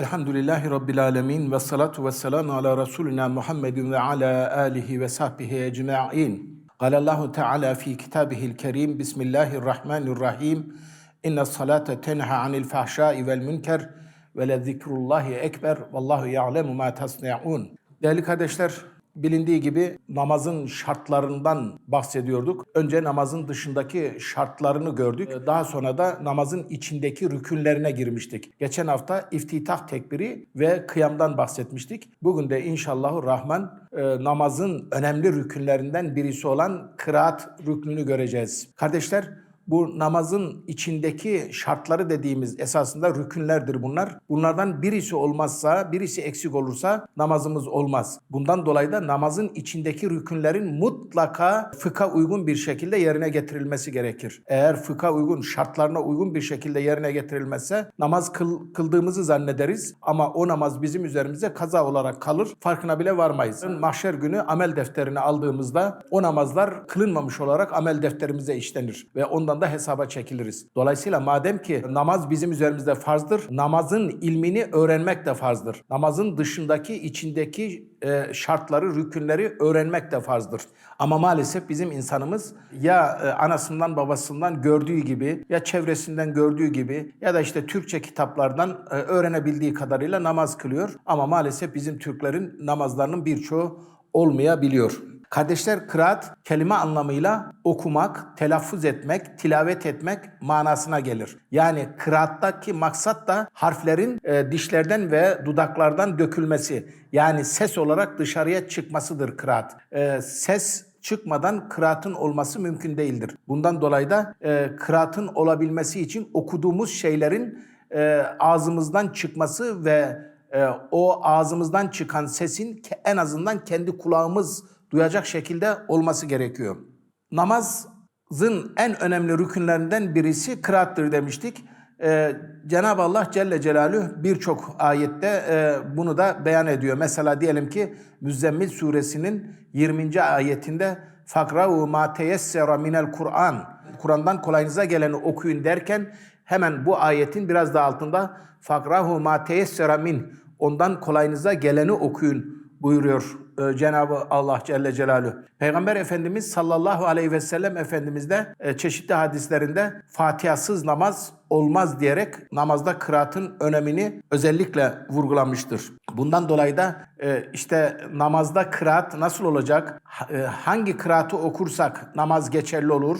Elhamdülillahi Rabbil Alemin ve salatu ve selamu ala Resulina Muhammedin ve ala alihi ve sahbihi ecma'in. Galallahu Teala fi kitabihil kerim Bismillahirrahmanirrahim. İnne salate tenha anil fahşai vel münker ve le zikrullahi ekber. Vallahu ya'lemu ma tasni'un. Değerli kardeşler, bilindiği gibi namazın şartlarından bahsediyorduk. Önce namazın dışındaki şartlarını gördük. Ee, Daha sonra da namazın içindeki rükünlerine girmiştik. Geçen hafta iftitah tekbiri ve kıyamdan bahsetmiştik. Bugün de inşallahü rahman e, namazın önemli rükünlerinden birisi olan kıraat rüknünü göreceğiz. Kardeşler, bu namazın içindeki şartları dediğimiz esasında rükünlerdir bunlar. Bunlardan birisi olmazsa, birisi eksik olursa namazımız olmaz. Bundan dolayı da namazın içindeki rükünlerin mutlaka fıkha uygun bir şekilde yerine getirilmesi gerekir. Eğer fıkha uygun, şartlarına uygun bir şekilde yerine getirilmezse namaz kıl, kıldığımızı zannederiz ama o namaz bizim üzerimize kaza olarak kalır. Farkına bile varmayız. Mahşer günü amel defterini aldığımızda o namazlar kılınmamış olarak amel defterimize işlenir ve ondan da hesaba çekiliriz. Dolayısıyla madem ki namaz bizim üzerimizde farzdır, namazın ilmini öğrenmek de farzdır. Namazın dışındaki, içindeki e, şartları, rükünleri öğrenmek de farzdır. Ama maalesef bizim insanımız ya e, anasından babasından gördüğü gibi ya çevresinden gördüğü gibi ya da işte Türkçe kitaplardan e, öğrenebildiği kadarıyla namaz kılıyor. Ama maalesef bizim Türklerin namazlarının birçoğu olmayabiliyor. Kardeşler kıraat kelime anlamıyla okumak, telaffuz etmek, tilavet etmek manasına gelir. Yani kıraattaki maksat da harflerin e, dişlerden ve dudaklardan dökülmesi. Yani ses olarak dışarıya çıkmasıdır kıraat. E, ses çıkmadan kıraatın olması mümkün değildir. Bundan dolayı da e, kıraatın olabilmesi için okuduğumuz şeylerin e, ağzımızdan çıkması ve e, o ağzımızdan çıkan sesin en azından kendi kulağımız duyacak şekilde olması gerekiyor. Namazın en önemli rükünlerinden birisi kıraattır demiştik. Ee, Cenab-ı Allah Celle Celaluhu birçok ayette e, bunu da beyan ediyor. Mesela diyelim ki Müzzemmil suresinin 20. ayetinde fakravu ma teyessera minel Kur'an Kur'an'dan kolayınıza geleni okuyun derken hemen bu ayetin biraz da altında fakrahu ma teyessera min ondan kolayınıza geleni okuyun buyuruyor e, Cenab-ı Allah Celle Celaluhu. Peygamber Efendimiz sallallahu aleyhi ve sellem Efendimiz de e, çeşitli hadislerinde Fatihasız namaz olmaz diyerek namazda kıraatın önemini özellikle vurgulamıştır. Bundan dolayı da e, işte namazda kıraat nasıl olacak? E, Hangi kıraatı okursak namaz geçerli olur?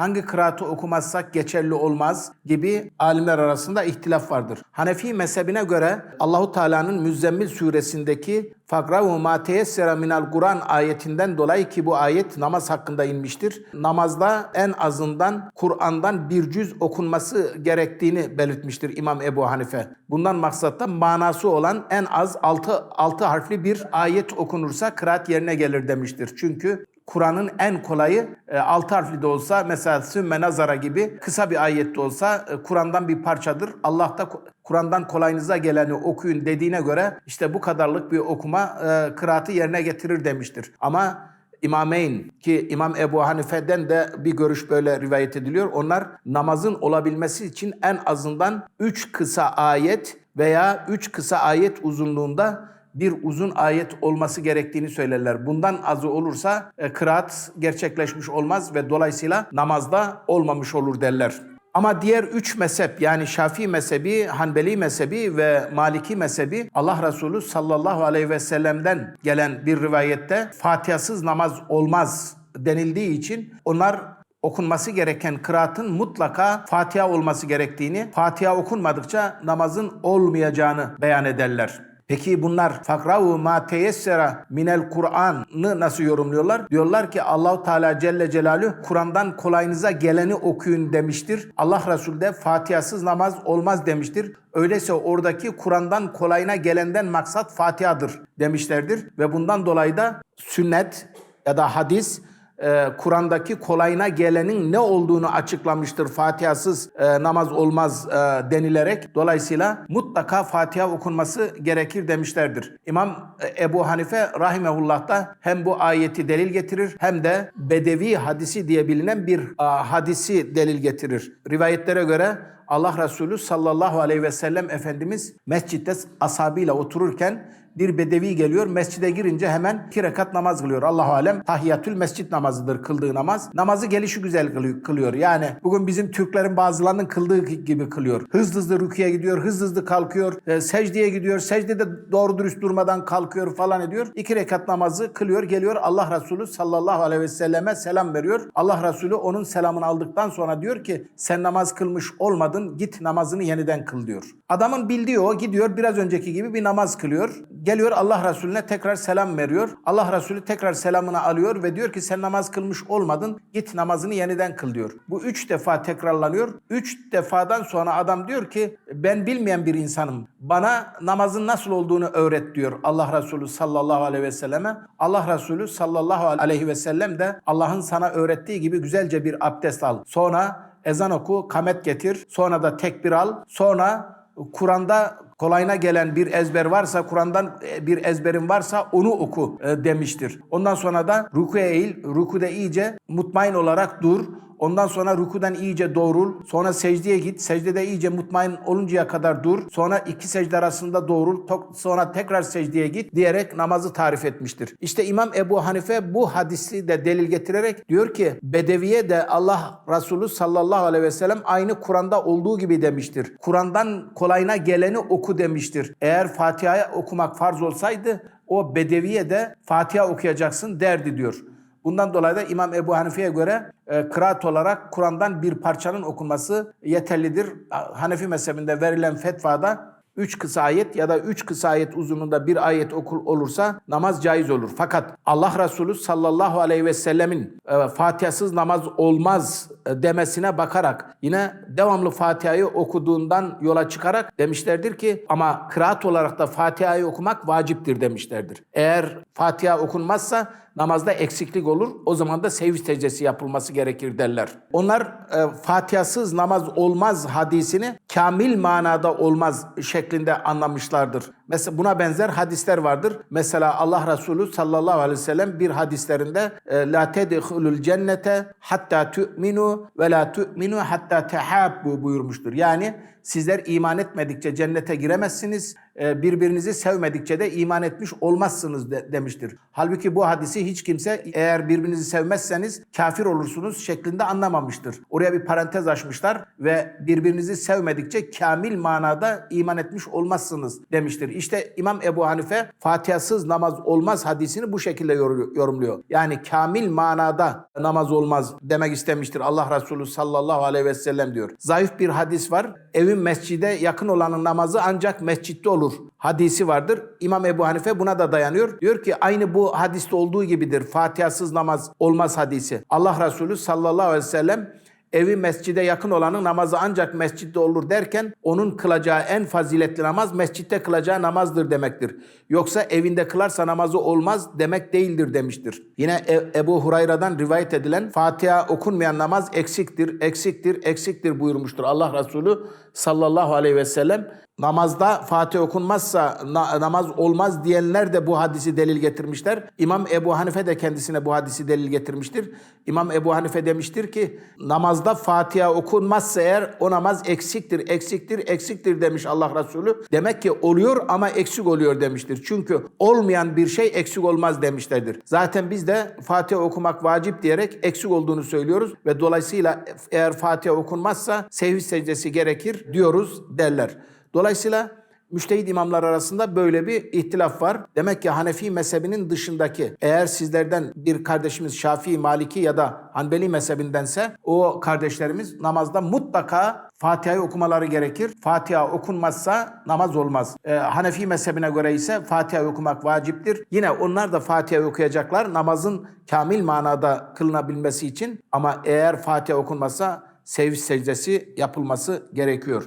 Hangi kıraatı okumazsak geçerli olmaz gibi alimler arasında ihtilaf vardır. Hanefi mezhebine göre Allahu Teala'nın Müzzemmil suresindeki Fakrahu ma teyessera minel Kur'an ayetinden dolayı ki bu ayet namaz hakkında inmiştir. Namazda en azından Kur'an'dan bir cüz okunması gerektiğini belirtmiştir İmam Ebu Hanife. Bundan maksat da manası olan en az 6 6 harfli bir ayet okunursa kıraat yerine gelir demiştir. Çünkü Kur'an'ın en kolayı e, altı harfli de olsa mesela sümme nazara gibi kısa bir ayet de olsa e, Kur'an'dan bir parçadır. Allah da Ku- Kur'an'dan kolayınıza geleni okuyun dediğine göre işte bu kadarlık bir okuma e, kıraatı yerine getirir demiştir. Ama İmameyn ki İmam Ebu Hanife'den de bir görüş böyle rivayet ediliyor. Onlar namazın olabilmesi için en azından üç kısa ayet veya üç kısa ayet uzunluğunda bir uzun ayet olması gerektiğini söylerler. Bundan azı olursa e, kıraat gerçekleşmiş olmaz ve dolayısıyla namazda olmamış olur derler. Ama diğer üç mezhep yani Şafii mezhebi, Hanbeli mezhebi ve Maliki mezhebi Allah Resulü sallallahu aleyhi ve sellem'den gelen bir rivayette Fatihasız namaz olmaz denildiği için onlar okunması gereken kıraatın mutlaka Fatiha olması gerektiğini, Fatiha okunmadıkça namazın olmayacağını beyan ederler. Peki bunlar fakrahu ma teyessera minel Kur'an'ı nasıl yorumluyorlar? Diyorlar ki Allahu Teala Celle Celaluhu Kur'an'dan kolayınıza geleni okuyun demiştir. Allah Resulü de Fatihasız namaz olmaz demiştir. Öyleyse oradaki Kur'an'dan kolayına gelenden maksat Fatiha'dır demişlerdir ve bundan dolayı da sünnet ya da hadis e, Kur'an'daki kolayına gelenin ne olduğunu açıklamıştır. Fatihasız e, namaz olmaz e, denilerek. Dolayısıyla mutlaka Fatiha okunması gerekir demişlerdir. İmam e, Ebu Hanife rahimehullah da hem bu ayeti delil getirir hem de Bedevi hadisi diye bilinen bir e, hadisi delil getirir. Rivayetlere göre Allah Resulü sallallahu aleyhi ve sellem Efendimiz mescitte ashabıyla otururken bir bedevi geliyor. Mescide girince hemen iki rekat namaz kılıyor. Allahu alem tahiyyatül mescit namazıdır kıldığı namaz. Namazı gelişi güzel kılıyor-. Yani bugün bizim Türklerin bazılarının kıldığı gibi kılıyor. Hızlı hızlı rüküye gidiyor, hızlı hızlı kalkıyor, e, secdeye gidiyor. Secdede doğru dürüst durmadan kalkıyor falan ediyor. İki rekat namazı kılıyor, geliyor Allah Resulü sallallahu aleyhi ve selleme selam veriyor. Allah Resulü onun selamını aldıktan sonra diyor ki sen namaz kılmış olmadın git namazını yeniden kıl diyor. Adamın bildiği o gidiyor biraz önceki gibi bir namaz kılıyor. Geliyor Allah Resulüne tekrar selam veriyor. Allah Resulü tekrar selamını alıyor ve diyor ki sen namaz kılmış olmadın git namazını yeniden kıl diyor. Bu üç defa tekrarlanıyor. Üç defadan sonra adam diyor ki ben bilmeyen bir insanım. Bana namazın nasıl olduğunu öğret diyor Allah Resulü sallallahu aleyhi ve selleme. Allah Resulü sallallahu aleyhi ve sellem de Allah'ın sana öğrettiği gibi güzelce bir abdest al. Sonra ezan oku, kamet getir. Sonra da tekbir al. Sonra Kur'an'da kolayına gelen bir ezber varsa, Kur'an'dan e, bir ezberin varsa onu oku e, demiştir. Ondan sonra da rukuya eğil, rukuda iyice mutmain olarak dur. Ondan sonra rukudan iyice doğrul. Sonra secdeye git. Secdede iyice mutmain oluncaya kadar dur. Sonra iki secde arasında doğrul. Sonra tekrar secdeye git diyerek namazı tarif etmiştir. İşte İmam Ebu Hanife bu hadisi de delil getirerek diyor ki Bedeviye de Allah Resulü sallallahu aleyhi ve sellem aynı Kur'an'da olduğu gibi demiştir. Kur'an'dan kolayına geleni oku demiştir. Eğer Fatiha'yı okumak farz olsaydı o Bedeviye de Fatiha okuyacaksın derdi diyor. Bundan dolayı da İmam Ebu Hanife'ye göre e, kıraat olarak Kur'an'dan bir parçanın okunması yeterlidir. Hanefi mezhebinde verilen fetvada üç kısa ayet ya da üç kısa ayet uzunluğunda bir ayet okul olursa namaz caiz olur. Fakat Allah Resulü sallallahu aleyhi ve sellemin e, Fatiha'sız namaz olmaz e, demesine bakarak yine devamlı Fatiha'yı okuduğundan yola çıkarak demişlerdir ki ama kıraat olarak da Fatiha'yı okumak vaciptir demişlerdir. Eğer Fatiha okunmazsa namazda eksiklik olur. O zaman da sevinç secdesi yapılması gerekir derler. Onlar e, Fatiha'sız namaz olmaz hadisini kamil manada olmaz şeklinde anlamışlardır. Mesela buna benzer hadisler vardır. Mesela Allah Resulü sallallahu aleyhi ve sellem bir hadislerinde e, la tedhulul cennete hatta tu'minu ve la tu'minu hatta tehabbu buyurmuştur. Yani sizler iman etmedikçe cennete giremezsiniz. e, Birbirinizi sevmedikçe de iman etmiş olmazsınız de- demiştir. Halbuki bu hadisi hiç kimse eğer birbirinizi sevmezseniz kafir olursunuz şeklinde anlamamıştır. Oraya bir parantez açmışlar ve birbirinizi sevmedikçe kamil manada iman etmiş olmazsınız demiştir. İşte İmam Ebu Hanife Fatihasız namaz olmaz hadisini bu şekilde yor- yorumluyor. Yani kamil manada namaz olmaz demek istemiştir Allah Resulü sallallahu aleyhi ve sellem diyor. Zayıf bir hadis var. Evin mescide yakın olanın namazı ancak mescitte olur hadisi vardır. İmam Ebu Hanife buna da dayanıyor. Diyor ki aynı bu hadiste olduğu gibidir. Fatihasız namaz olmaz hadisi. Allah Resulü sallallahu aleyhi ve sellem evi mescide yakın olanın namazı ancak mescitte olur derken onun kılacağı en faziletli namaz mescitte kılacağı namazdır demektir. Yoksa evinde kılarsa namazı olmaz demek değildir demiştir. Yine E- Ebu Hurayra'dan rivayet edilen Fatiha okunmayan namaz eksiktir, eksiktir, eksiktir buyurmuştur Allah Resulü sallallahu aleyhi ve sellem. Namazda Fatih okunmazsa na- namaz olmaz diyenler de bu hadisi delil getirmişler. İmam Ebu Hanife de kendisine bu hadisi delil getirmiştir. İmam Ebu Hanife demiştir ki namazda Fatiha okunmazsa eğer o namaz eksiktir, eksiktir, eksiktir demiş Allah Resulü. Demek ki oluyor ama eksik oluyor demiştir. Çünkü olmayan bir şey eksik olmaz demişlerdir. Zaten biz de Fatiha okumak vacip diyerek eksik olduğunu söylüyoruz ve dolayısıyla eğer Fatiha okunmazsa sehvi secdesi gerekir diyoruz derler. Dolayısıyla müştehid imamlar arasında böyle bir ihtilaf var. Demek ki Hanefi mezhebinin dışındaki eğer sizlerden bir kardeşimiz Şafii, Maliki ya da Hanbeli mezhebindense o kardeşlerimiz namazda mutlaka Fatiha'yı okumaları gerekir. Fatiha okunmazsa namaz olmaz. Ee, Hanefi mezhebine göre ise Fatiha'yı okumak vaciptir. Yine onlar da Fatiha'yı okuyacaklar namazın kamil manada kılınabilmesi için. Ama eğer Fatiha okunmazsa sevinç secdesi yapılması gerekiyor.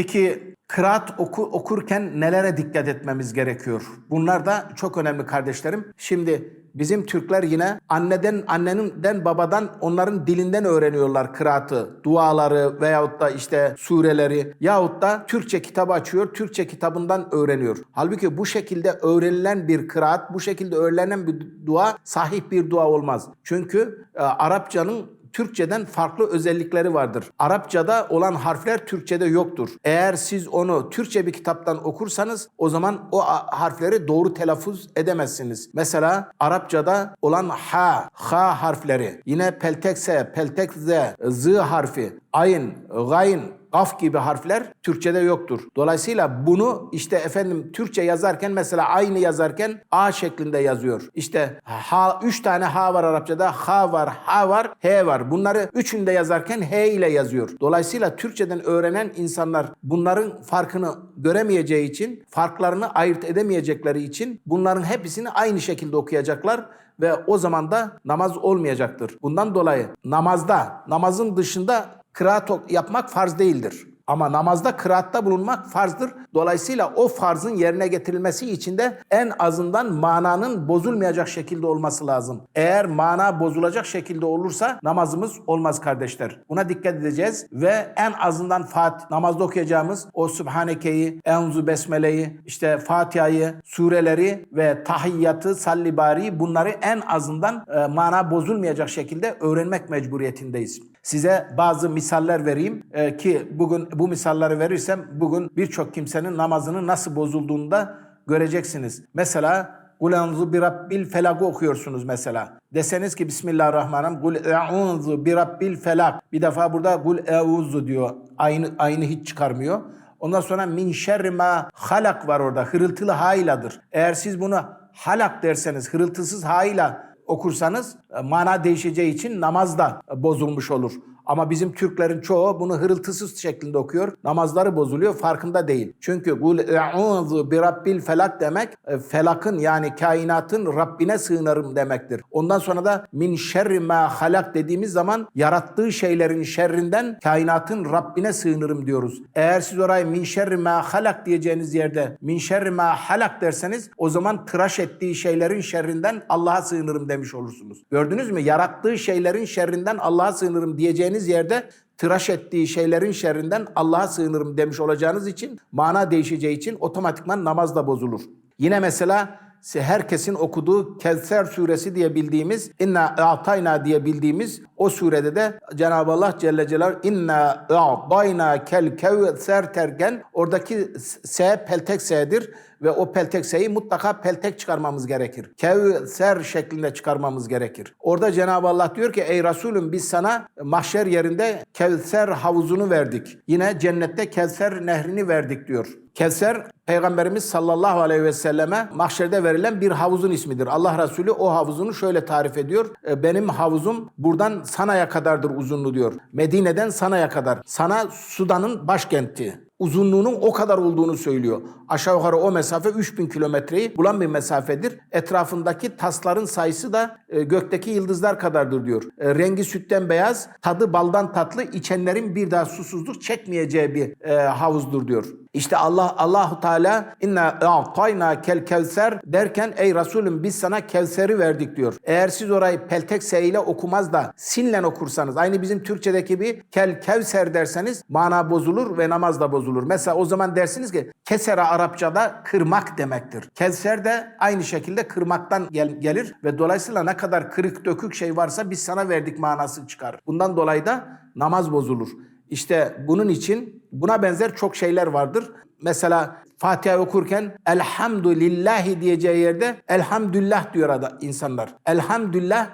Peki kıraat oku, okurken nelere dikkat etmemiz gerekiyor? Bunlar da çok önemli kardeşlerim. Şimdi bizim Türkler yine anneden, anneninden, babadan onların dilinden öğreniyorlar kıraatı, duaları veyahut da işte sureleri yahut da Türkçe kitabı açıyor, Türkçe kitabından öğreniyor. Halbuki bu şekilde öğrenilen bir kıraat, bu şekilde öğrenilen bir dua sahih bir dua olmaz. Çünkü e, Arapçanın Türkçeden farklı özellikleri vardır. Arapçada olan harfler Türkçede yoktur. Eğer siz onu Türkçe bir kitaptan okursanız o zaman o harfleri doğru telaffuz edemezsiniz. Mesela Arapçada olan ha, ha harfleri, yine peltek s, peltek z, z harfi, ayn, gayn, Kaf gibi harfler Türkçede yoktur. Dolayısıyla bunu işte efendim Türkçe yazarken mesela aynı yazarken A şeklinde yazıyor. İşte ha, üç tane ha var Arapçada. Ha var, ha var, he var. Bunları üçünü de yazarken he ile yazıyor. Dolayısıyla Türkçeden öğrenen insanlar bunların farkını göremeyeceği için, farklarını ayırt edemeyecekleri için bunların hepsini aynı şekilde okuyacaklar ve o zaman da namaz olmayacaktır. Bundan dolayı namazda, namazın dışında kıraat yapmak farz değildir. Ama namazda kıraatta bulunmak farzdır. Dolayısıyla o farzın yerine getirilmesi için de en azından mananın bozulmayacak şekilde olması lazım. Eğer mana bozulacak şekilde olursa namazımız olmaz kardeşler. Buna dikkat edeceğiz ve en azından Fat namazda okuyacağımız o Sübhaneke'yi, Enzu Besmele'yi, işte Fatiha'yı, sureleri ve tahiyyatı, sallibari bunları en azından e, mana bozulmayacak şekilde öğrenmek mecburiyetindeyiz. Size bazı misaller vereyim e, ki bugün bu misalleri verirsem bugün birçok kimsenin namazının nasıl bozulduğunu da göreceksiniz. Mesela Kul enzu bi rabbil felak'ı okuyorsunuz mesela. Deseniz ki Bismillahirrahmanirrahim. Kul e'unzu bi rabbil felak. Bir defa burada kul e'uzu diyor. Aynı aynı hiç çıkarmıyor. Ondan sonra min şerri ma halak var orada. Hırıltılı hayladır. Eğer siz bunu halak derseniz hırıltısız hayla okursanız e, mana değişeceği için namaz da bozulmuş olur. Ama bizim Türklerin çoğu bunu hırıltısız şeklinde okuyor. Namazları bozuluyor farkında değil. Çünkü kul e'udhu bi rabbil felak demek e, felakın yani kainatın Rabbine sığınırım demektir. Ondan sonra da min şerri ma halak dediğimiz zaman yarattığı şeylerin şerrinden kainatın Rabbine sığınırım diyoruz. Eğer siz orayı min şerri ma halak diyeceğiniz yerde min şerri ma halak derseniz o zaman tıraş ettiği şeylerin şerrinden Allah'a sığınırım demiş olursunuz. Gördünüz mü? Yarattığı şeylerin şerrinden Allah'a sığınırım diyeceğiniz yerde tıraş ettiği şeylerin şerrinden Allah'a sığınırım demiş olacağınız için mana değişeceği için otomatikman namaz da bozulur. Yine mesela herkesin okuduğu Kevser suresi diye bildiğimiz inna a'tayna diye bildiğimiz o surede de Cenab-ı Allah Celle Celaluhu inna a'tayna kel kevser terken oradaki S peltek S'dir ve o peltek S'yi mutlaka peltek çıkarmamız gerekir. Kevser şeklinde çıkarmamız gerekir. Orada Cenab-ı Allah diyor ki ey Resulüm biz sana mahşer yerinde Kevser havuzunu verdik. Yine cennette Kevser nehrini verdik diyor. Kevser Peygamberimiz sallallahu aleyhi ve selleme mahşerde verilen bir havuzun ismidir. Allah Resulü o havuzunu şöyle tarif ediyor. E, Benim havuzum buradan Sana'ya kadardır uzunluğu diyor. Medine'den Sana'ya kadar. Sana Sudan'ın başkenti uzunluğunun o kadar olduğunu söylüyor. Aşağı yukarı o mesafe 3000 kilometreyi bulan bir mesafedir. Etrafındaki tasların sayısı da gökteki yıldızlar kadardır diyor. E, rengi sütten beyaz, tadı baldan tatlı, içenlerin bir daha susuzluk çekmeyeceği bir e, havuzdur diyor. İşte Allah Allahu Teala inna a'tayna kel kevser derken ey Resulüm biz sana Kevser'i verdik diyor. Eğer siz orayı peltek ile okumaz da sinle okursanız aynı bizim Türkçedeki bir kel kevser derseniz mana bozulur ve namaz da bozulur. Mesela o zaman dersiniz ki kesera Arapçada kırmak demektir. Kevser de aynı şekilde kırmaktan gel- gelir ve dolayısıyla ne kadar kırık dökük şey varsa biz sana verdik manası çıkar. Bundan dolayı da namaz bozulur. İşte bunun için buna benzer çok şeyler vardır. Mesela Fatiha okurken elhamdülillahi diyeceği yerde elhamdülillah diyor insanlar. Elhamdülillah,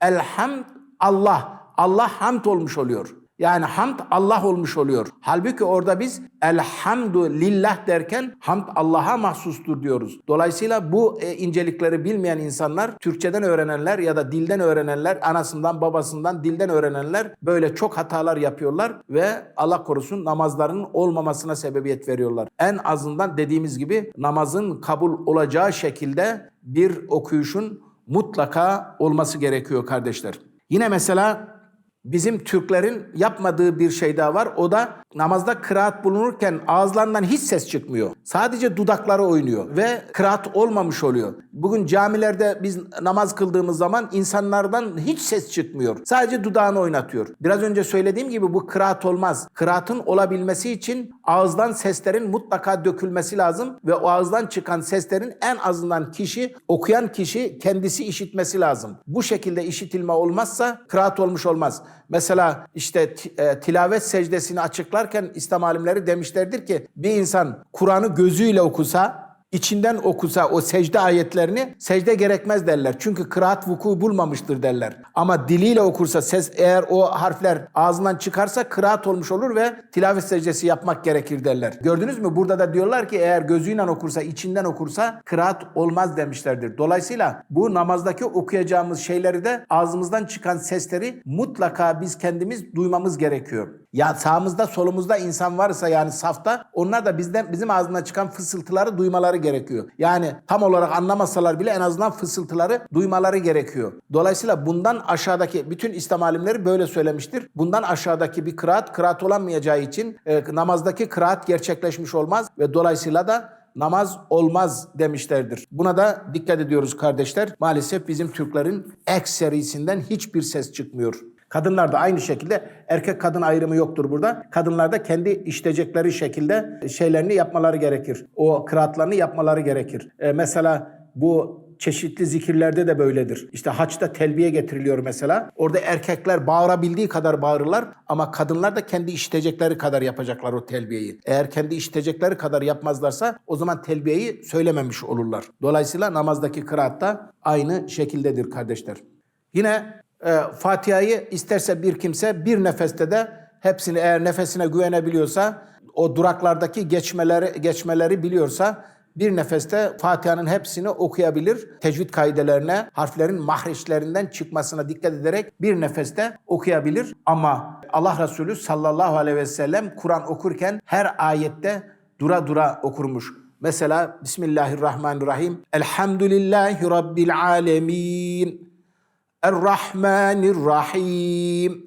elhamd Allah. Allah hamd olmuş oluyor. Yani hamd Allah olmuş oluyor. Halbuki orada biz elhamdülillah derken hamd Allah'a mahsustur diyoruz. Dolayısıyla bu e, incelikleri bilmeyen insanlar, Türkçeden öğrenenler ya da dilden öğrenenler, anasından babasından dilden öğrenenler böyle çok hatalar yapıyorlar ve Allah korusun namazlarının olmamasına sebebiyet veriyorlar. En azından dediğimiz gibi namazın kabul olacağı şekilde bir okuyuşun mutlaka olması gerekiyor kardeşler. Yine mesela Bizim Türklerin yapmadığı bir şey daha var. O da namazda kıraat bulunurken ağızlarından hiç ses çıkmıyor. Sadece dudakları oynuyor ve kıraat olmamış oluyor. Bugün camilerde biz namaz kıldığımız zaman insanlardan hiç ses çıkmıyor. Sadece dudağını oynatıyor. Biraz önce söylediğim gibi bu kıraat olmaz. Kıraatın olabilmesi için ağızdan seslerin mutlaka dökülmesi lazım ve o ağızdan çıkan seslerin en azından kişi, okuyan kişi kendisi işitmesi lazım. Bu şekilde işitilme olmazsa kıraat olmuş olmaz. Mesela işte e, tilavet secdesini açıklarken İslam alimleri demişlerdir ki bir insan Kur'an'ı gözüyle okusa içinden okusa o secde ayetlerini secde gerekmez derler. Çünkü kıraat vuku bulmamıştır derler. Ama diliyle okursa ses eğer o harfler ağzından çıkarsa kıraat olmuş olur ve tilavet secdesi yapmak gerekir derler. Gördünüz mü? Burada da diyorlar ki eğer gözüyle okursa, içinden okursa kıraat olmaz demişlerdir. Dolayısıyla bu namazdaki okuyacağımız şeyleri de ağzımızdan çıkan sesleri mutlaka biz kendimiz duymamız gerekiyor. Ya sağımızda solumuzda insan varsa yani safta onlar da bizden bizim ağzından çıkan fısıltıları duymaları gerekiyor. Yani tam olarak anlamasalar bile en azından fısıltıları duymaları gerekiyor. Dolayısıyla bundan aşağıdaki bütün İslam alimleri böyle söylemiştir. Bundan aşağıdaki bir kıraat kıraat olamayacağı için e, namazdaki kıraat gerçekleşmiş olmaz ve dolayısıyla da namaz olmaz demişlerdir. Buna da dikkat ediyoruz kardeşler. Maalesef bizim Türklerin ekserisinden hiçbir ses çıkmıyor. Kadınlar da aynı şekilde erkek kadın ayrımı yoktur burada. Kadınlar da kendi işleyecekleri şekilde şeylerini yapmaları gerekir. O kıraatlarını yapmaları gerekir. E, mesela bu çeşitli zikirlerde de böyledir. İşte haçta telbiye getiriliyor mesela. Orada erkekler bağırabildiği kadar bağırırlar ama kadınlar da kendi işitecekleri kadar yapacaklar o telbiyeyi. Eğer kendi işitecekleri kadar yapmazlarsa o zaman telbiyeyi söylememiş olurlar. Dolayısıyla namazdaki kıraat da aynı şekildedir kardeşler. Yine e, Fatiha'yı isterse bir kimse bir nefeste de hepsini eğer nefesine güvenebiliyorsa o duraklardaki geçmeleri geçmeleri biliyorsa bir nefeste Fatiha'nın hepsini okuyabilir. Tecvid kaidelerine, harflerin mahreçlerinden çıkmasına dikkat ederek bir nefeste okuyabilir. Ama Allah Resulü sallallahu aleyhi ve sellem Kur'an okurken her ayette dura dura okurmuş. Mesela Bismillahirrahmanirrahim. Elhamdülillahi Rabbil alemin. Er-Rahmanir-Rahim.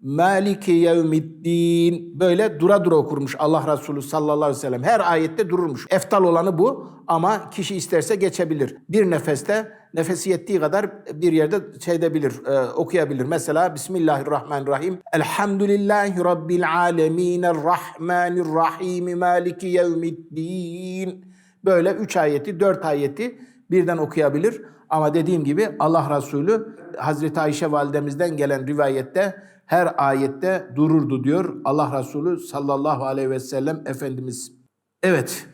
Maliki yevmiddin. Böyle dura dura okurmuş Allah Resulü sallallahu aleyhi ve sellem. Her ayette dururmuş. Eftal olanı bu ama kişi isterse geçebilir. Bir nefeste nefesi yettiği kadar bir yerde şeydebilir, e, okuyabilir. Mesela Bismillahirrahmanirrahim. Elhamdülillahi Rabbil alemin. Er-Rahmanir-Rahim. Maliki yevmiddin. Böyle üç ayeti, dört ayeti birden okuyabilir. Ama dediğim gibi Allah Resulü Hazreti Ayşe validemizden gelen rivayette her ayette dururdu diyor Allah Resulü sallallahu aleyhi ve sellem Efendimiz. Evet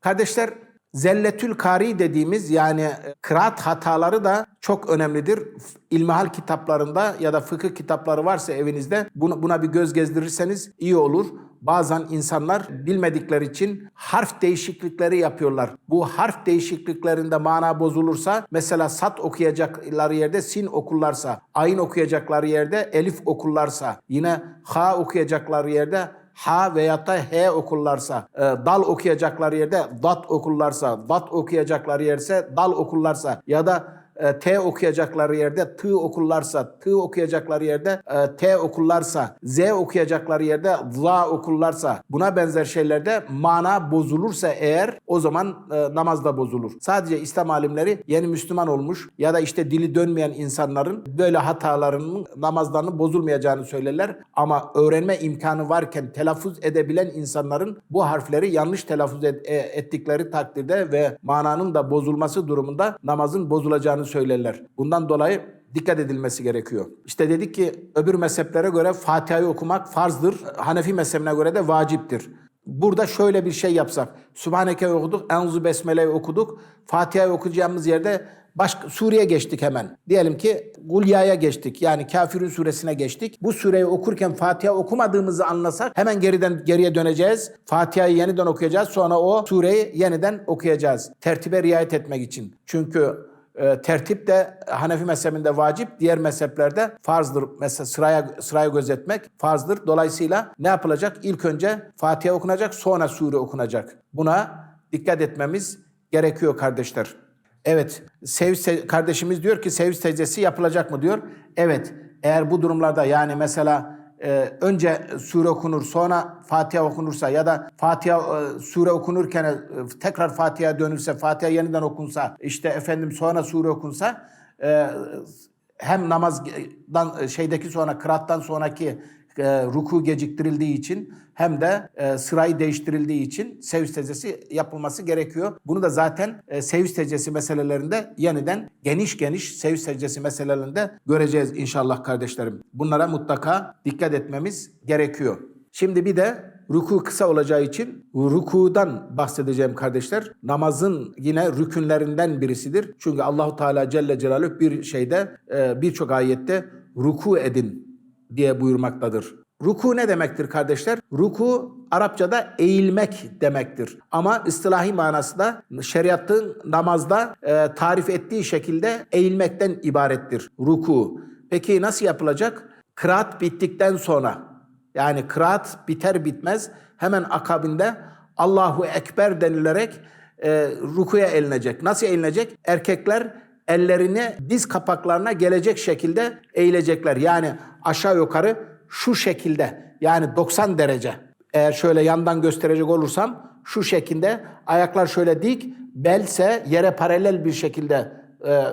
kardeşler zelletül kari dediğimiz yani kıraat hataları da çok önemlidir. İlmihal kitaplarında ya da fıkıh kitapları varsa evinizde buna, bir göz gezdirirseniz iyi olur. Bazen insanlar bilmedikleri için harf değişiklikleri yapıyorlar. Bu harf değişikliklerinde mana bozulursa mesela sat okuyacakları yerde sin okurlarsa, ayn okuyacakları yerde elif okurlarsa, yine ha okuyacakları yerde ha veya da he okurlarsa, e, dal okuyacakları yerde dat okurlarsa, dat okuyacakları yerse dal okurlarsa ya da e, T okuyacakları yerde T okurlarsa, T okuyacakları yerde e, T okurlarsa, Z okuyacakları yerde za okurlarsa buna benzer şeylerde mana bozulursa eğer o zaman e, namaz da bozulur. Sadece İslam alimleri yeni Müslüman olmuş ya da işte dili dönmeyen insanların böyle hatalarının namazlarının bozulmayacağını söylerler. Ama öğrenme imkanı varken telaffuz edebilen insanların bu harfleri yanlış telaffuz e, ettikleri takdirde ve mananın da bozulması durumunda namazın bozulacağını söylerler. Bundan dolayı dikkat edilmesi gerekiyor. İşte dedik ki öbür mezheplere göre Fatiha'yı okumak farzdır. Hanefi mezhebine göre de vaciptir. Burada şöyle bir şey yapsak. Sübhaneke okuduk, Enzu Besmele'yi okuduk. Fatiha'yı okuyacağımız yerde başka Suriye geçtik hemen. Diyelim ki Gulya'ya geçtik. Yani Kafirun suresine geçtik. Bu sureyi okurken Fatiha okumadığımızı anlasak hemen geriden geriye döneceğiz. Fatiha'yı yeniden okuyacağız. Sonra o sureyi yeniden okuyacağız. Tertibe riayet etmek için. Çünkü e, tertip de Hanefi mezhebinde vacip, diğer mezheplerde farzdır. Mesela sıraya sırayı gözetmek farzdır. Dolayısıyla ne yapılacak? İlk önce Fatiha okunacak, sonra sure okunacak. Buna dikkat etmemiz gerekiyor kardeşler. Evet, sevinç se- kardeşimiz diyor ki sevinç secdesi yapılacak mı diyor. Evet, eğer bu durumlarda yani mesela e, önce sure okunur sonra Fatiha okunursa ya da Fatiha e, sure okunurken e, tekrar Fatiha dönülse Fatiha yeniden okunsa işte efendim sonra sure okunsa e, hem namazdan e, şeydeki sonra kıraattan sonraki e, ruku geciktirildiği için hem de e, sırayı değiştirildiği için sev secdesi yapılması gerekiyor. Bunu da zaten e, sev secdesi meselelerinde yeniden geniş geniş sev secdesi meselelerinde göreceğiz inşallah kardeşlerim. Bunlara mutlaka dikkat etmemiz gerekiyor. Şimdi bir de ruku kısa olacağı için rukudan bahsedeceğim kardeşler. Namazın yine rükünlerinden birisidir. Çünkü Allahu Teala Celle Celaluhu bir şeyde e, birçok ayette ruku edin diye buyurmaktadır. Ruku ne demektir kardeşler? Ruku Arapçada eğilmek demektir. Ama istilahi manasında şeriatın namazda e, tarif ettiği şekilde eğilmekten ibarettir ruku. Peki nasıl yapılacak? Kıraat bittikten sonra yani kıraat biter bitmez hemen akabinde Allahu Ekber denilerek e, rukuya eğilecek. Nasıl eğilecek? Erkekler ellerini diz kapaklarına gelecek şekilde eğilecekler. Yani aşağı yukarı şu şekilde yani 90 derece. Eğer şöyle yandan gösterecek olursam şu şekilde ayaklar şöyle dik, belse yere paralel bir şekilde e,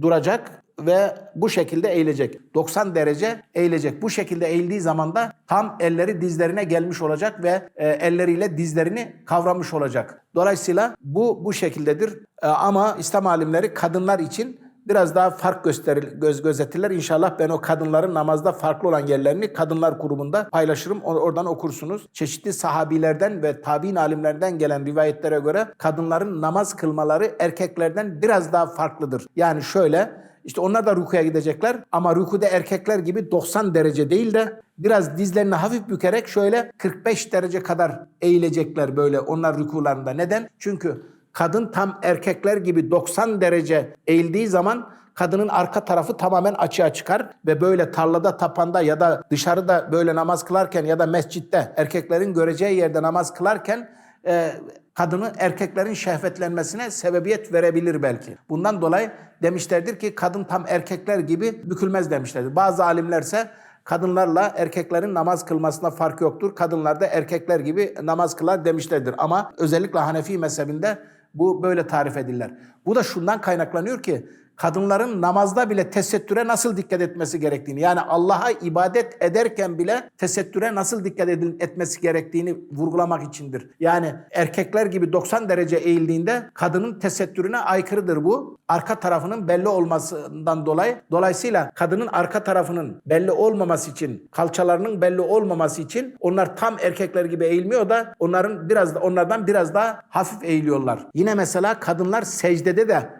duracak ve bu şekilde eğilecek. 90 derece eğilecek. Bu şekilde eğildiği zaman da tam elleri dizlerine gelmiş olacak ve e, elleriyle dizlerini kavramış olacak. Dolayısıyla bu bu şekildedir. E, ama İslam alimleri kadınlar için biraz daha fark gösterir, göz gözetirler. İnşallah ben o kadınların namazda farklı olan yerlerini kadınlar grubunda paylaşırım. Oradan okursunuz. Çeşitli sahabilerden ve tabi'in alimlerden gelen rivayetlere göre kadınların namaz kılmaları erkeklerden biraz daha farklıdır. Yani şöyle işte onlar da rukuya gidecekler ama rukuda erkekler gibi 90 derece değil de biraz dizlerini hafif bükerek şöyle 45 derece kadar eğilecekler böyle onlar rukularında. Neden? Çünkü kadın tam erkekler gibi 90 derece eğildiği zaman kadının arka tarafı tamamen açığa çıkar ve böyle tarlada, tapanda ya da dışarıda böyle namaz kılarken ya da mescitte erkeklerin göreceği yerde namaz kılarken e, kadını erkeklerin şehvetlenmesine sebebiyet verebilir belki. Bundan dolayı demişlerdir ki kadın tam erkekler gibi bükülmez demişlerdir. Bazı alimlerse kadınlarla erkeklerin namaz kılmasında fark yoktur. Kadınlar da erkekler gibi namaz kılar demişlerdir. Ama özellikle Hanefi mezhebinde bu böyle tarif edilirler. Bu da şundan kaynaklanıyor ki kadınların namazda bile tesettüre nasıl dikkat etmesi gerektiğini yani Allah'a ibadet ederken bile tesettüre nasıl dikkat edil- etmesi gerektiğini vurgulamak içindir. Yani erkekler gibi 90 derece eğildiğinde kadının tesettürüne aykırıdır bu. Arka tarafının belli olmasından dolayı. Dolayısıyla kadının arka tarafının belli olmaması için, kalçalarının belli olmaması için onlar tam erkekler gibi eğilmiyor da onların biraz da onlardan biraz daha hafif eğiliyorlar. Yine mesela kadınlar secdede de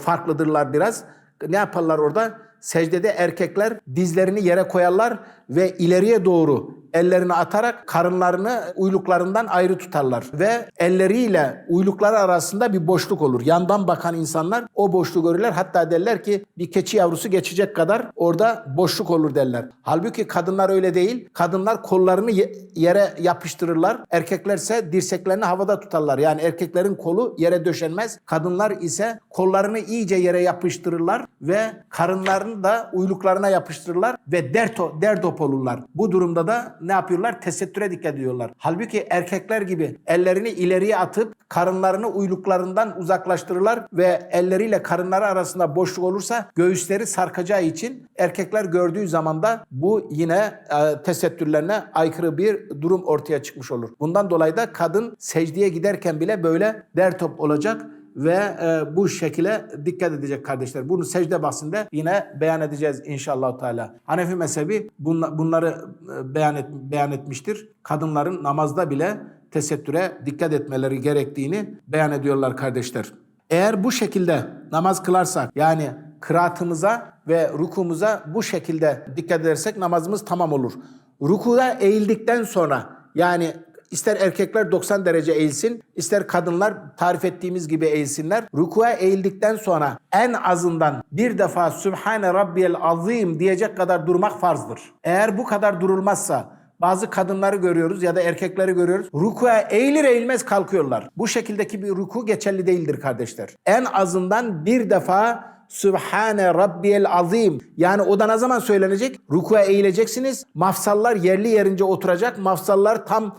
farklıdırlar biraz. Ne yaparlar orada? Secdede erkekler dizlerini yere koyarlar ve ileriye doğru ellerini atarak karınlarını uyluklarından ayrı tutarlar. Ve elleriyle uylukları arasında bir boşluk olur. Yandan bakan insanlar o boşluğu görürler. Hatta derler ki bir keçi yavrusu geçecek kadar orada boşluk olur derler. Halbuki kadınlar öyle değil. Kadınlar kollarını ye- yere yapıştırırlar. Erkeklerse dirseklerini havada tutarlar. Yani erkeklerin kolu yere döşenmez. Kadınlar ise kollarını iyice yere yapıştırırlar ve karınlarını da uyluklarına yapıştırırlar ve derto, derdop olurlar. Bu durumda da ne yapıyorlar? Tesettüre dikkat ediyorlar. Halbuki erkekler gibi ellerini ileriye atıp karınlarını uyluklarından uzaklaştırırlar ve elleriyle karınları arasında boşluk olursa göğüsleri sarkacağı için erkekler gördüğü zaman da bu yine e, tesettürlerine aykırı bir durum ortaya çıkmış olur. Bundan dolayı da kadın secdeye giderken bile böyle dertop olacak ve e, bu şekilde dikkat edecek kardeşler. Bunu secde bahsinde yine beyan edeceğiz inşallah Teala. Hanefi mezhebi bunla- bunları e, beyan, et, beyan etmiştir. Kadınların namazda bile tesettüre dikkat etmeleri gerektiğini beyan ediyorlar kardeşler. Eğer bu şekilde namaz kılarsak yani kıraatımıza ve rukumuza bu şekilde dikkat edersek namazımız tamam olur. Rukuda eğildikten sonra yani İster erkekler 90 derece eğilsin, ister kadınlar tarif ettiğimiz gibi eğilsinler. Rukuya eğildikten sonra en azından bir defa Sübhane Rabbiyel Azim diyecek kadar durmak farzdır. Eğer bu kadar durulmazsa bazı kadınları görüyoruz ya da erkekleri görüyoruz. Rukuya eğilir eğilmez kalkıyorlar. Bu şekildeki bir ruku geçerli değildir kardeşler. En azından bir defa Sübhane Rabbiyel Azim. Yani o da ne zaman söylenecek? Rukuya eğileceksiniz. Mafsallar yerli yerince oturacak. Mafsallar tam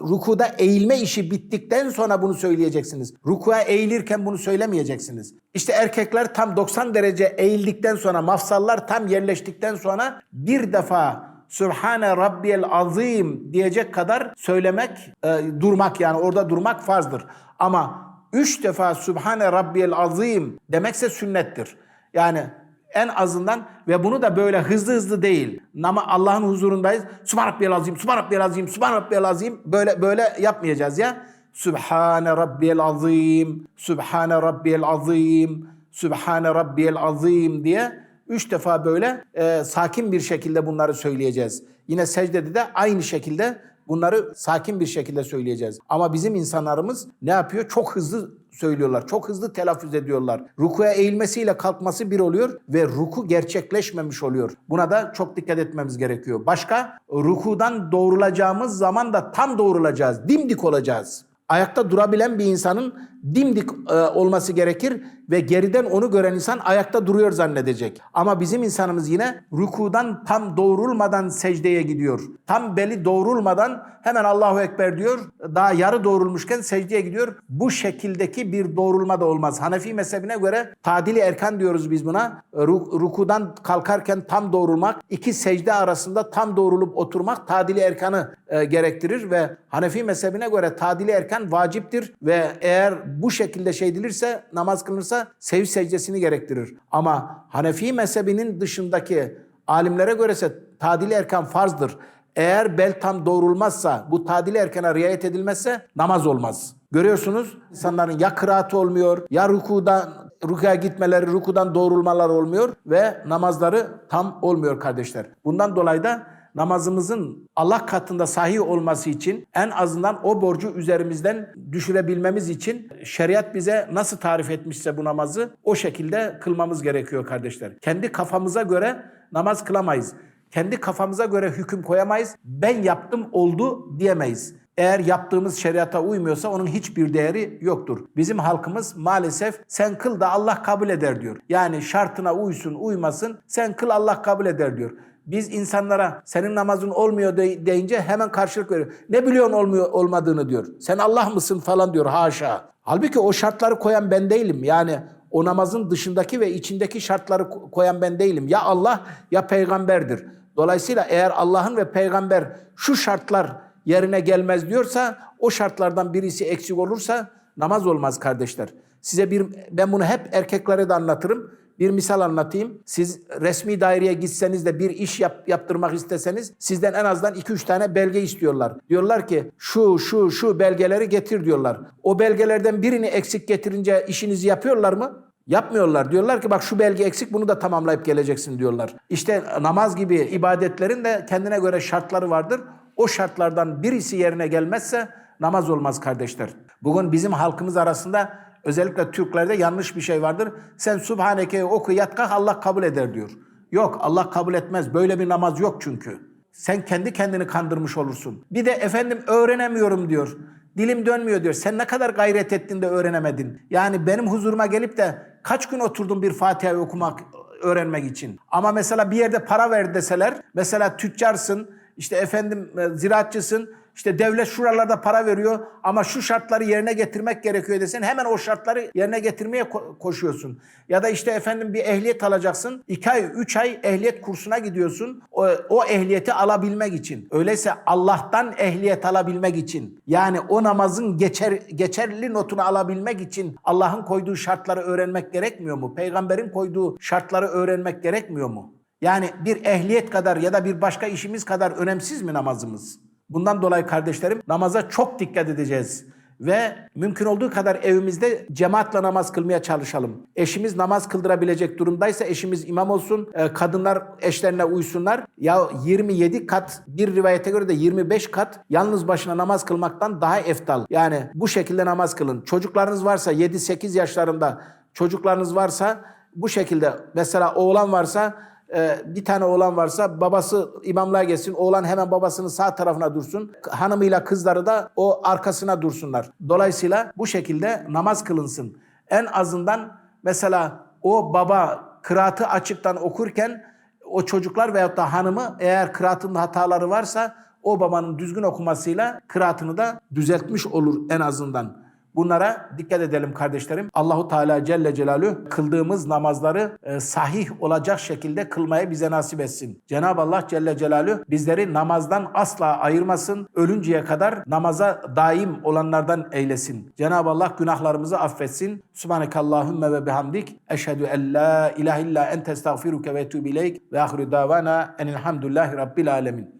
rukuda eğilme işi bittikten sonra bunu söyleyeceksiniz. Rukuya eğilirken bunu söylemeyeceksiniz. İşte erkekler tam 90 derece eğildikten sonra, mafsallar tam yerleştikten sonra bir defa Sübhane Rabbiyel Azim diyecek kadar söylemek, e, durmak yani orada durmak farzdır. Ama üç defa Sübhane Rabbiyel Azim demekse sünnettir. Yani en azından ve bunu da böyle hızlı hızlı değil. Ama Allah'ın huzurundayız. Subhan Rabbiyel Azim, Subhan Rabbiyel Azim, Subhan Rabbiyel Azim. Böyle böyle yapmayacağız ya. Sübhane Rabbiyel Azim, Sübhane Rabbiyel Azim, Sübhane Rabbiyel Azim diye üç defa böyle e, sakin bir şekilde bunları söyleyeceğiz. Yine secdede de aynı şekilde bunları sakin bir şekilde söyleyeceğiz. Ama bizim insanlarımız ne yapıyor? Çok hızlı söylüyorlar. Çok hızlı telaffuz ediyorlar. Rukuya eğilmesiyle kalkması bir oluyor ve ruku gerçekleşmemiş oluyor. Buna da çok dikkat etmemiz gerekiyor. Başka rukudan doğrulacağımız zaman da tam doğrulacağız. Dimdik olacağız. Ayakta durabilen bir insanın dimdik e, olması gerekir ve geriden onu gören insan ayakta duruyor zannedecek. Ama bizim insanımız yine rukudan tam doğrulmadan secdeye gidiyor. Tam beli doğrulmadan hemen Allahu Ekber diyor. Daha yarı doğrulmuşken secdeye gidiyor. Bu şekildeki bir doğrulma da olmaz. Hanefi mezhebine göre tadili erkan diyoruz biz buna. Ru- rukudan kalkarken tam doğrulmak, iki secde arasında tam doğrulup oturmak tadili erkanı e, gerektirir ve Hanefi mezhebine göre tadili erkan vaciptir ve eğer bu şekilde şey edilirse, namaz kılınırsa sev secdesini gerektirir. Ama Hanefi mezhebinin dışındaki alimlere göre ise tadili erkan farzdır. Eğer bel tam doğrulmazsa, bu tadili erkana riayet edilmezse namaz olmaz. Görüyorsunuz insanların ya kıraatı olmuyor, ya rukudan rukuya gitmeleri, rukudan doğrulmalar olmuyor ve namazları tam olmuyor kardeşler. Bundan dolayı da namazımızın Allah katında sahih olması için en azından o borcu üzerimizden düşürebilmemiz için şeriat bize nasıl tarif etmişse bu namazı o şekilde kılmamız gerekiyor kardeşler. Kendi kafamıza göre namaz kılamayız. Kendi kafamıza göre hüküm koyamayız. Ben yaptım oldu diyemeyiz. Eğer yaptığımız şeriata uymuyorsa onun hiçbir değeri yoktur. Bizim halkımız maalesef sen kıl da Allah kabul eder diyor. Yani şartına uysun uymasın sen kıl Allah kabul eder diyor. Biz insanlara senin namazın olmuyor de- deyince hemen karşılık veriyor. Ne biliyorsun olmuyor olmadığını diyor. Sen Allah mısın falan diyor haşa. Halbuki o şartları koyan ben değilim. Yani o namazın dışındaki ve içindeki şartları ko- koyan ben değilim. Ya Allah ya peygamberdir. Dolayısıyla eğer Allah'ın ve peygamber şu şartlar yerine gelmez diyorsa o şartlardan birisi eksik olursa namaz olmaz kardeşler. Size bir ben bunu hep erkeklere de anlatırım. Bir misal anlatayım. Siz resmi daireye gitseniz de bir iş yap, yaptırmak isteseniz sizden en azından 2-3 tane belge istiyorlar. Diyorlar ki şu şu şu belgeleri getir diyorlar. O belgelerden birini eksik getirince işinizi yapıyorlar mı? Yapmıyorlar. Diyorlar ki bak şu belge eksik bunu da tamamlayıp geleceksin diyorlar. İşte namaz gibi ibadetlerin de kendine göre şartları vardır. O şartlardan birisi yerine gelmezse namaz olmaz kardeşler. Bugün bizim halkımız arasında özellikle Türklerde yanlış bir şey vardır. Sen Subhaneke'yi oku yat kalk Allah kabul eder diyor. Yok Allah kabul etmez. Böyle bir namaz yok çünkü. Sen kendi kendini kandırmış olursun. Bir de efendim öğrenemiyorum diyor. Dilim dönmüyor diyor. Sen ne kadar gayret ettin de öğrenemedin. Yani benim huzuruma gelip de kaç gün oturdun bir Fatiha'yı okumak, öğrenmek için. Ama mesela bir yerde para ver deseler, mesela tüccarsın, işte efendim e, ziraatçısın, işte devlet şuralarda para veriyor ama şu şartları yerine getirmek gerekiyor desen hemen o şartları yerine getirmeye ko- koşuyorsun. Ya da işte efendim bir ehliyet alacaksın. 2 ay, 3 ay ehliyet kursuna gidiyorsun. O, o ehliyeti alabilmek için. Öyleyse Allah'tan ehliyet alabilmek için. Yani o namazın geçer, geçerli notunu alabilmek için Allah'ın koyduğu şartları öğrenmek gerekmiyor mu? Peygamberin koyduğu şartları öğrenmek gerekmiyor mu? Yani bir ehliyet kadar ya da bir başka işimiz kadar önemsiz mi namazımız? Bundan dolayı kardeşlerim namaza çok dikkat edeceğiz. Ve mümkün olduğu kadar evimizde cemaatle namaz kılmaya çalışalım. Eşimiz namaz kıldırabilecek durumdaysa eşimiz imam olsun. e, Kadınlar eşlerine uysunlar. Ya 27 kat bir rivayete göre de 25 kat yalnız başına namaz kılmaktan daha eftal. Yani bu şekilde namaz kılın. Çocuklarınız varsa 7-8 yaşlarında çocuklarınız varsa bu şekilde mesela oğlan varsa ee, bir tane oğlan varsa babası imamlığa geçsin. Oğlan hemen babasının sağ tarafına dursun. Hanımıyla kızları da o arkasına dursunlar. Dolayısıyla bu şekilde namaz kılınsın. En azından mesela o baba kıraatı açıktan okurken o çocuklar veyahut da hanımı eğer kıraatında hataları varsa o babanın düzgün okumasıyla kıraatını da düzeltmiş olur en azından. Bunlara dikkat edelim kardeşlerim. Allahu Teala Celle Celaluhu kıldığımız namazları e, sahih olacak şekilde kılmaya bize nasip etsin. Cenab-ı Allah Celle Celaluhu bizleri namazdan asla ayırmasın. Ölünceye kadar namaza daim olanlardan eylesin. Cenab-ı Allah günahlarımızı affetsin. Subhanekallahümme ve bihamdik. Eşhedü en la ilahe illa ente estağfiruke ve etûbü ileyk. Ve ahiru davana enilhamdülillahi rabbil alemin.